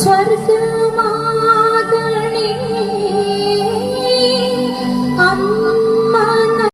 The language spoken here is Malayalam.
സ്വർഗമാ